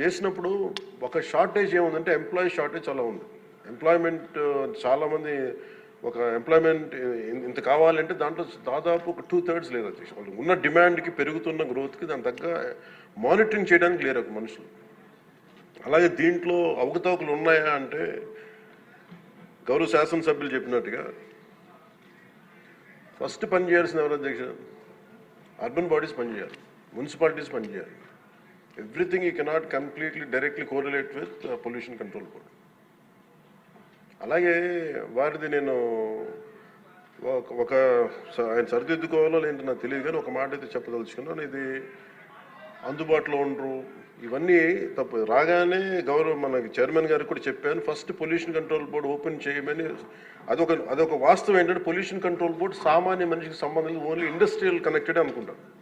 చేసినప్పుడు ఒక షార్టేజ్ ఏముందంటే ఎంప్లాయీ షార్టేజ్ చాలా ఉంది. ఎంప్లాయ్మెంట్ uh, చాలామంది ఒక ఎంప్లాయ్మెంట్ ఇంత కావాలంటే దాంట్లో దాదాపు ఒక టూ థర్డ్స్ లేదు అధ్యక్ష వాళ్ళు ఉన్న డిమాండ్కి పెరుగుతున్న గ్రోత్కి దాని తగ్గ మానిటరింగ్ చేయడానికి లేరు ఒక మనుషులు. అలాగే దీంట్లో అవకతవకలు ఉన్నాయా అంటే గౌరవ శాసనసభ్యులు చెప్పినట్టుగా ఫస్ట్ పని చేయాల్సిన ఎవరు అధ్యక్ష అర్బన్ బాడీస్ పనిచేయాలి. మున్సిపాలిటీస్ పనిచేయాలి. Everything you cannot completely directly correlate with pollution control board అలాగే వారిది నేను ఒక- స- ఆయన సరిదిద్దుకోవాలో లేదంటే నాకు తెలియదు కానీ ఒక మాట అయితే చెప్పదలుచుకున్నాను. ఇది అందుబాటులో ఉండరు. ఇవన్నీ తప్పు. రాగానే గౌరవ మనకి చైర్మన్ గారికి కూడా చెప్పాను. First pollution control board open చేయమని అదొక అదొక వాస్తవం ఏంటంటే పొల్యూషన్ కంట్రోల్ బోర్డు సామాన్య మనిషికి సంబంధించి ఓన్లీ ఇండస్ట్రియల్ కనెక్టెడ్ అనుకుంటాను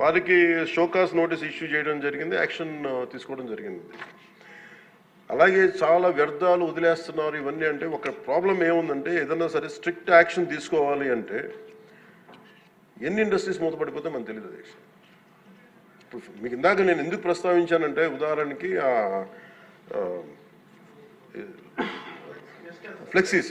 వారికి షోకాస్ నోటీస్ ఇష్యూ చేయడం జరిగింది యాక్షన్ తీసుకోవడం జరిగింది. అలాగే చాలా వ్యర్థాలు వదిలేస్తున్నారు ఇవన్నీ అంటే ఒక ప్రాబ్లం ఏముందంటే ఏదైనా సరే స్ట్రిక్ట్ యాక్షన్ తీసుకోవాలి అంటే ఎన్ని ఇండస్ట్రీస్ మూతపడిపోతే మనకు తెలియదు ఇప్పుడు మీకు ఇందాక నేను ఎందుకు ప్రస్తావించానంటే ఉదాహరణకి ఆ ఫ్లెక్సీస్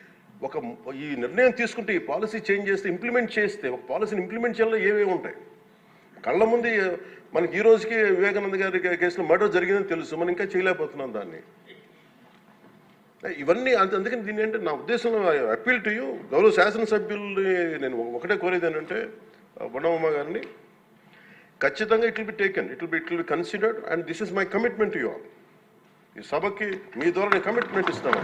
ఒక ఈ నిర్ణయం తీసుకుంటే ఈ పాలసీ చేంజ్ చేస్తే ఇంప్లిమెంట్ చేస్తే ఒక పాలసీని ఇంప్లిమెంట్ చేయాలో ఏమేమి ఉంటాయి? కళ్ళ ముందు మనకి ఈ రోజుకి వివేకానంద గారి కేసులో మర్డర్ జరిగిందని తెలుసు. మనం ఇంకా చేయలేకపోతున్నాం దాన్ని. ఇవన్నీ అంత అందుకని దీన్ని అంటే నా ఉద్దేశంలో అప్పీల్ టు యూ గౌరవ శాసనసభ్యుల్ని నేను ఒకటే కోరేది ఏంటంటే బొన్నమ్మ గారిని ఖచ్చితంగా it will be taken it will be it will be considered and this is my commitment to you all. ఈ సభకి మీ ద్వారా నేను కమిట్మెంట్ ఇస్తాను.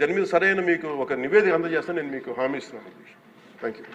దాని మీద సరైన మీకు ఒక నివేదిక అందజేస్తాను నేను మీకు హామీ ఇస్తున్నాను. Thank you